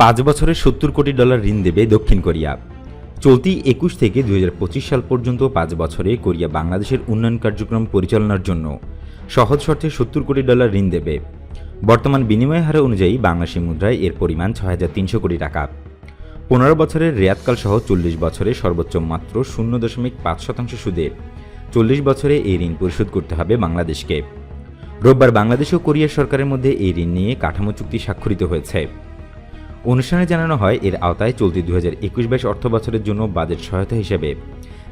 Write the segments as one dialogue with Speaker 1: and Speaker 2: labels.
Speaker 1: পাঁচ বছরে সত্তর কোটি ডলার ঋণ দেবে দক্ষিণ কোরিয়া। চলতি একুশ থেকে দুই হাজার পঁচিশ সাল পর্যন্ত পাঁচ বছরে কোরিয়া বাংলাদেশের উন্নয়ন কার্যক্রম পরিচালনার জন্য সহজ শর্তে সত্তর কোটি ডলার ঋণ দেবে। বর্তমান বিনিময় হার অনুযায়ী বাংলাদেশি মুদ্রায় এর পরিমাণ ছয় হাজার তিনশো কোটি টাকা। পনেরো বছরের রেয়াতকাল সহ চল্লিশ বছরে সর্বোচ্চ মাত্র শূন্য দশমিক পাঁচ শতাংশ সুদে চল্লিশ বছরে এই ঋণ পরিশোধ করতে হবে বাংলাদেশকে। রোববার বাংলাদেশ ও কোরিয়া সরকারের মধ্যে এই ঋণ নিয়ে কাঠামো চুক্তি স্বাক্ষরিত হয়েছে। অনুষ্ঠানে জানানো হয়, এর আওতায় চলতি দু হাজার একুশ বাইশ অর্থ বছরের জন্য বাজেট সহায়তা হিসেবে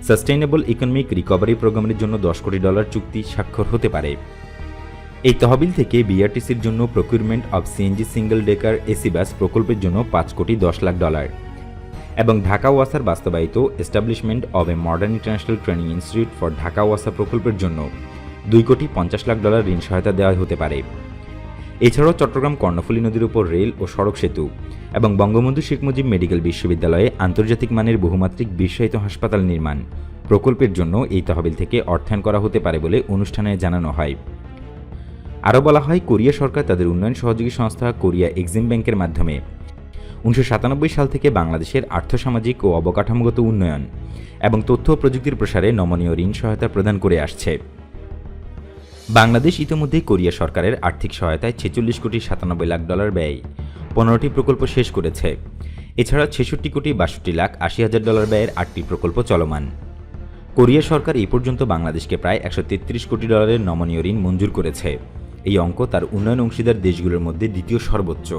Speaker 1: সাস্টেইনেবল ইকোনমিক রিকভারি প্রোগ্রামের জন্য দশ কোটি ডলার চুক্তি স্বাক্ষর হতে পারে। এই তহবিল থেকে বিআরটিসির জন্য procurement of CNG single decker AC bus প্রকল্পের জন্য পাঁচ কোটি দশ লাখ ডলার এবং ঢাকা ওয়াসার বাস্তবায়িত establishment of a modern international training institute for Dhaka ওয়াসা প্রকল্পের জন্য দুই কোটি পঞ্চাশ লাখ ডলার ঋণ সহায়তা দেওয়া হতে পারে। এছাড়াও চট্টগ্রাম কর্ণফুলী নদীর উপর রেল ও সড়ক সেতু এবং বঙ্গবন্ধু শেখ মুজিব মেডিকেল বিশ্ববিদ্যালয়ে আন্তর্জাতিক মানের বহুমাত্রিক বিশ্বায়িত হাসপাতাল নির্মাণ। প্রকল্পের জন্য এই তহবিল থেকে অর্থায়ন করা হতে পারে বলে অনুষ্ঠানে জানানো হয়। আরও বলা হয়, কোরিয়া সরকার তাদের উন্নয়ন সহযোগী সংস্থা কোরিয়া এক্সিম ব্যাংকের মাধ্যমে উনিশশো সাতানব্বই সাল থেকে বাংলাদেশের আর্থসামাজিক ও অবকাঠামোগত উন্নয়ন এবং তথ্য প্রযুক্তির প্রসারে নমনীয় ঋণ সহায়তা প্রদান করে আসছে। বাংলাদেশ ইতিমধ্যে কোরিয়া সরকারের আর্থিক সহায়তায় ছেচল্লিশ কোটি সাতানব্বই লাখ ডলার ব্যয়। পনেরোটি প্রকল্প শেষ করেছে। এছাড়া ছেষট্টি কোটি বাষট্টি লাখ আশি হাজার ডলার ব্যয়ের আটটি প্রকল্প চলমান। কোরিয়া সরকার এই পর্যন্ত বাংলাদেশকে প্রায় একশো তেত্রিশ কোটি ডলারের নমনীয় ঋণ মঞ্জুর করেছে। এই অঙ্ক তার উন্নয়ন অংশীদার দেশগুলোর মধ্যে দ্বিতীয় সর্বোচ্চ।